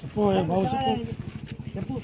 చెప్పు బాబు చెప్పు చెప్పు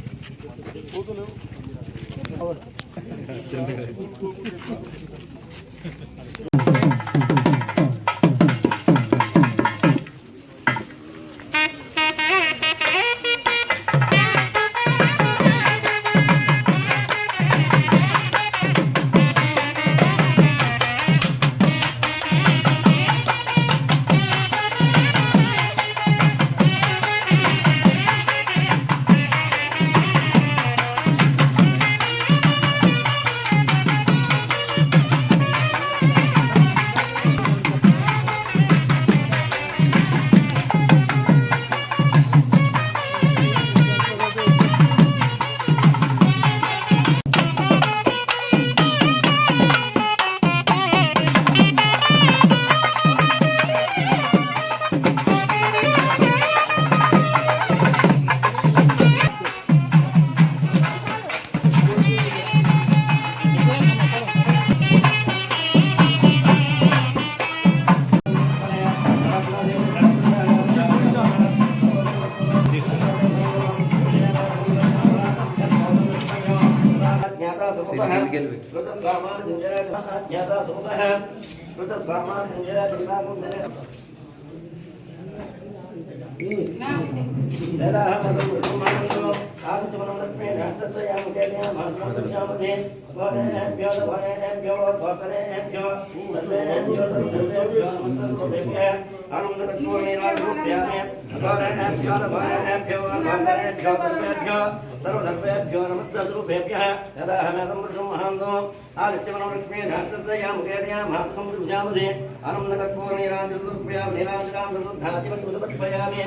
यदाहमेदं पुरुषं महान्तो आदित्यमनं लक्ष्मी सर्वधर्मेभ्यो नमस्तरूपेभ्यः यदा हमेदं वृषं महान्तो आगत्यमनवलक्ष्मीर्हासमुषामधे अनन्दकर्पूर्णीराजरूप्यां नीराजरां प्रशुद्धादिवन्मुदपक्षयामि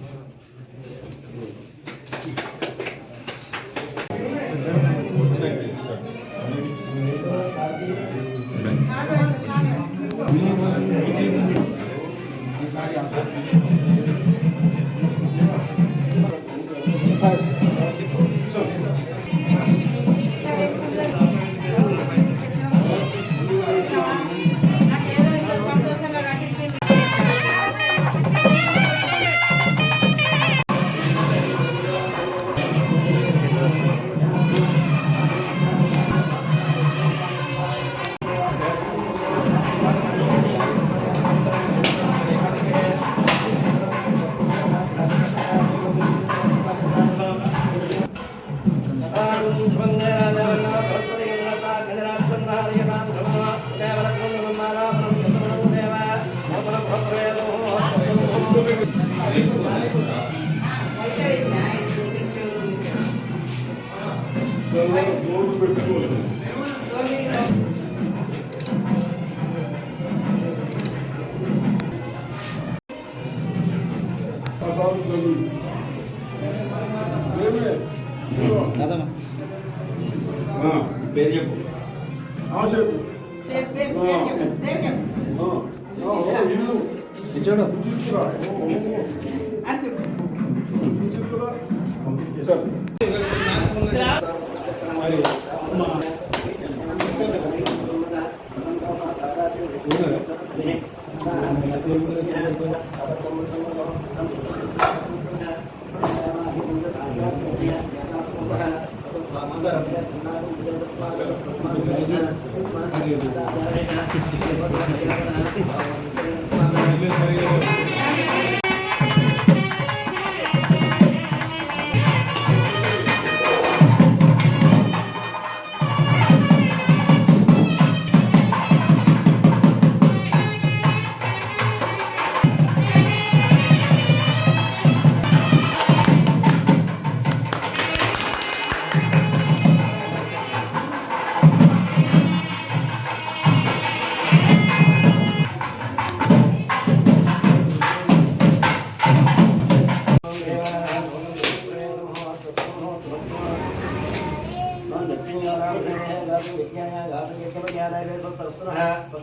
Gracias. పేరు చెప్పు చెప్పు ఇచ్చాడు మరి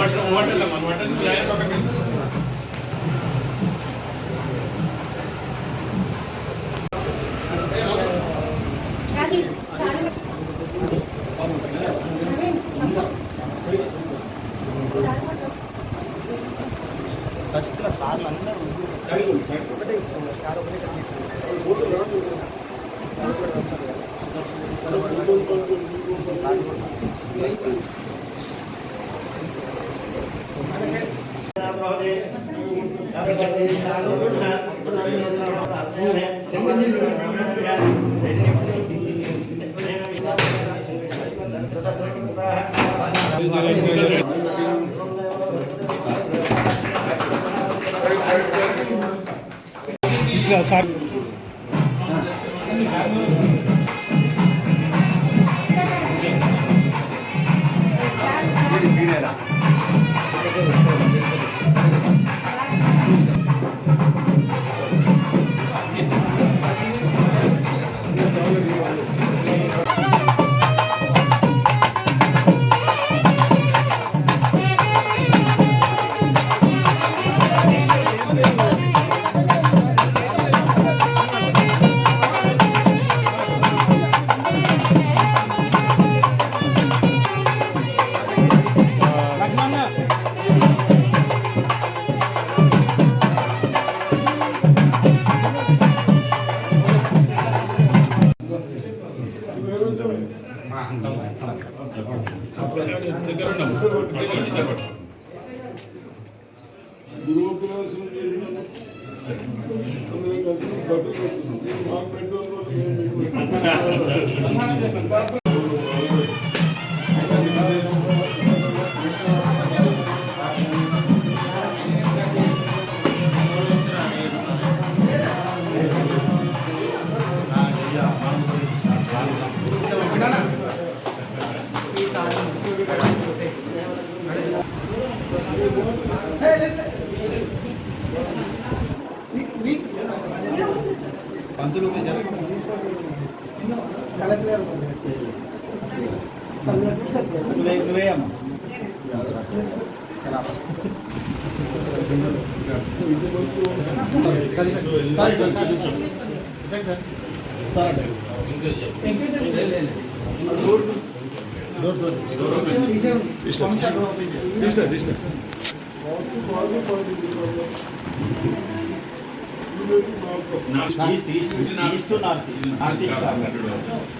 ए पकड़े पकड़ हाँ ఇట్లా సార్ గృహప్రవేశం east east east north north east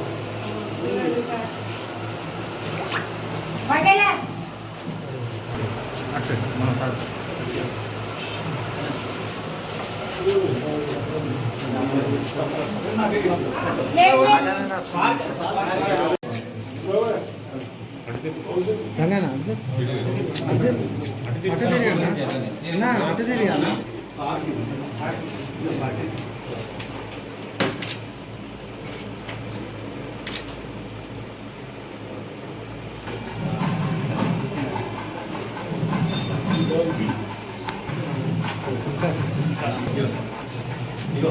గంగానా Arjun? అటు తిరిగి అటు తిరిగి అన్న 이거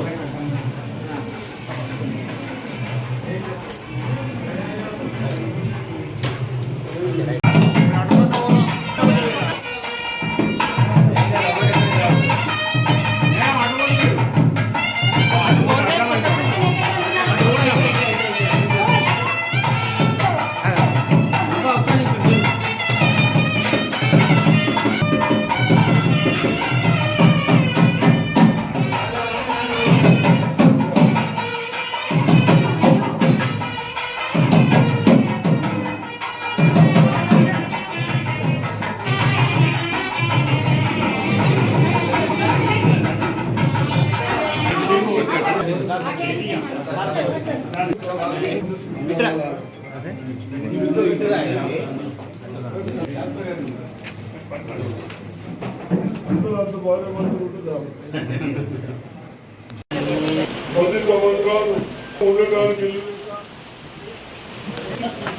పది సంవత్సరాలు ఉండడానికి ఇల్లు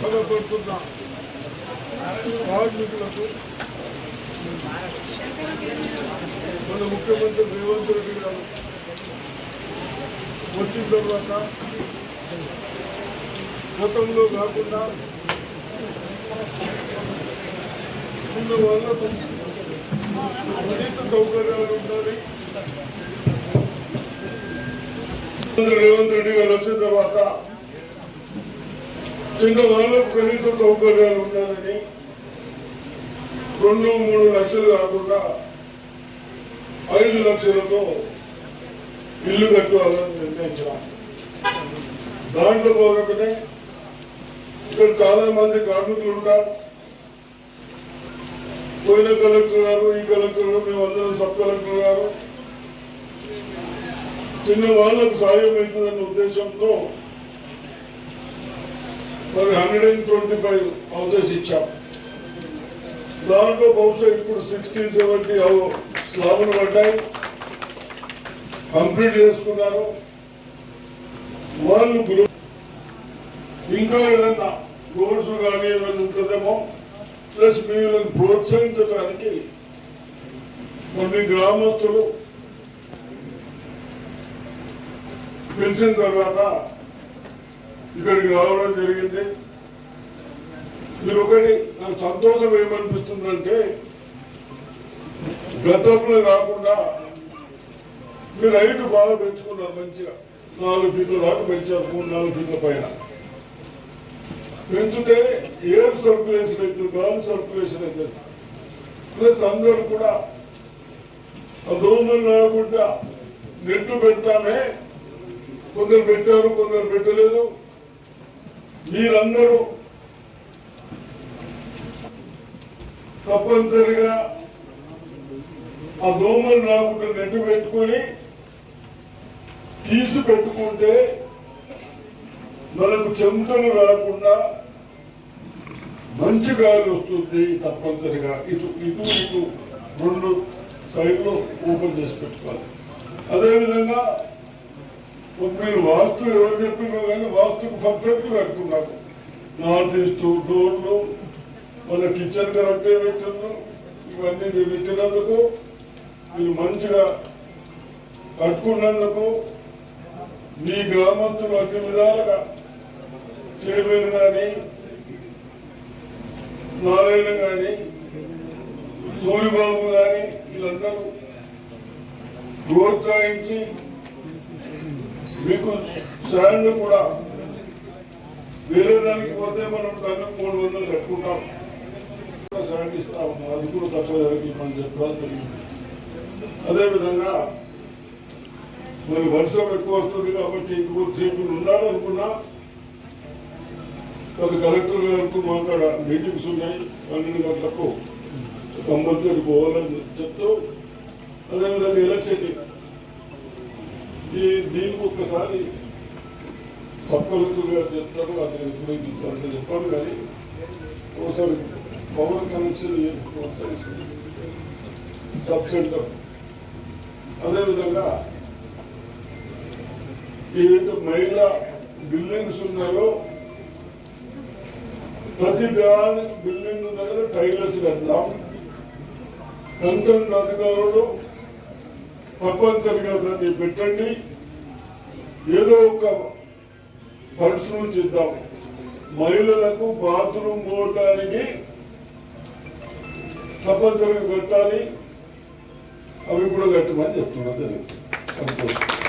బలపడుతున్నాం కార్మికులకు మన ముఖ్యమంత్రి రేవంత్ రెడ్డి గారు వచ్చిన తర్వాత గతంలో కాకుండా ఉన్న వాళ్ళకు ఉచిత సౌకర్యాలు ఉండాలి రేవంత్ రెడ్డి గారు వచ్చిన తర్వాత చిన్న వాళ్ళకు కనీస సౌకర్యాలు ఉండాలని రెండు మూడు లక్షలు కాకుండా ఐదు లక్షలతో ఇల్లు కట్టుకోవాలని నిర్ణయించాం దాంట్లో భాగంగానే ఇక్కడ చాలా మంది కార్మికులు ఉంటారు పోయిన కలెక్టర్ గారు ఈ కలెక్టర్ గారు మేమందరం సబ్ కలెక్టర్ గారు. చిన్న వాళ్ళకు సాయం అవుతుందన్న ఉద్దేశంతో మరి hundred and twenty five houses ఇచ్చాం. దాంట్లో బహుశా ఇప్పుడు సిక్స్టీ సెవెంటీ స్లాబులు పడ్డాయి. కంప్లీట్ చేసుకున్నారు. వాళ్ళు ఇంకా ఏదన్నా రోడ్స్ కానీ ఏమైనా ఉంటుందేమో ప్లస్ వీళ్ళని ప్రోత్సహించడానికి కొన్ని గ్రామస్తులు పిలిచిన తర్వాత ఇక్కడికి రావడం జరిగింది. మీరు ఒకటి నాకు సంతోషం ఏమనిపిస్తుందంటే గతంలో కాకుండా మీరు రైతు బాగా పెంచుకున్నారు మంచిగా. నాలుగు ఫీట్ల దాకా పెంచారు మూడు నాలుగు ఫీట్ల పైన. పెంచితే ఎయిర్ సర్క్యులేషన్ అవుతుంది గాలి సర్క్యులేషన్ అవుతుంది ప్లస్ అందరూ కూడా ఆ దోమలు లేకుండా నెట్టు పెడతామే కొందరు పెట్టారు కొందరు పెట్టలేదు. మీరందరూ తప్పనిసరిగా ఆ దోమలు రాకుండా నెట్టు పెట్టుకొని తీసి పెట్టుకుంటే మనకు చెమటలు రాకుండా మంచి గాలి వస్తుంది తప్పనిసరిగా. ఇటు ఇటు ఇటు రెండు సైడ్లు ఓపెన్ చేసి పెట్టుకోవాలి. అదేవిధంగా మీరు వాస్తు ఎవరు చెప్పినా కానీ వాస్తుకు పర్ఫెక్ట్ కట్టుకున్నారు. నార్త్ ఈస్ట్ డోర్లు మన కిచెన్ కరెక్టే పెట్టిండ్రు ఇవన్నీ మీరు ఇచ్చినందుకు మీరు మంచిగా కట్టుకున్నందుకు మీ గ్రామంతులు అన్ని విధాలుగా చైర్మన్ కానీ నారాయణ కానీ సూర్యబాబు కానీ వీళ్ళందరూ ప్రోత్సహించి మీకు శాండ్ కూడా వేరే దానికి పోతే మనం దాన్ని మూడు వందలు కట్టుకుంటాం. శాండ్ ఇస్తాం. అది కూడా తక్కువ ధరకి మనం చెప్పాలి తెలియదు అదేవిధంగా మరి వర్షం ఎక్కువ వస్తుంది కాబట్టి ఇంకొక సేపు ఉండాలనుకున్నా అది కలెక్టర్ గారికి మాకాడ మీటింగ్స్ ఉన్నాయి. పన్నెండు గంటలకు కంపల్సరీ పోవాలని చెప్తూ అదేవిధంగా ఎలక్ట్రిసిటీ ఈ దీనికి ఒక్కసారి సబ్ కలెక్టర్ గారు చెప్తారు అది ఇప్పుడు అంత చెప్పాను కానీ ఒకసారి పవర్ కనెక్షన్ సబ్ సెంటర్. అదేవిధంగా ఏదైతే మహిళా బిల్డింగ్స్ ఉన్నాయో ప్రతి దాని బిల్డింగ్ దగ్గర టైలర్స్ కడతాం. కన్సర్న్ అధికారులు తప్పనిసరిగా దాన్ని పెట్టండి. ఏదో ఒక ఫండ్స్ నుంచి ఇద్దాం మహిళలకు బాత్రూమ్ పోవడానికి తప్పనిసరిగా కట్టాలి అవి కూడా కట్టమని చెప్తున్నా. సంతోషం.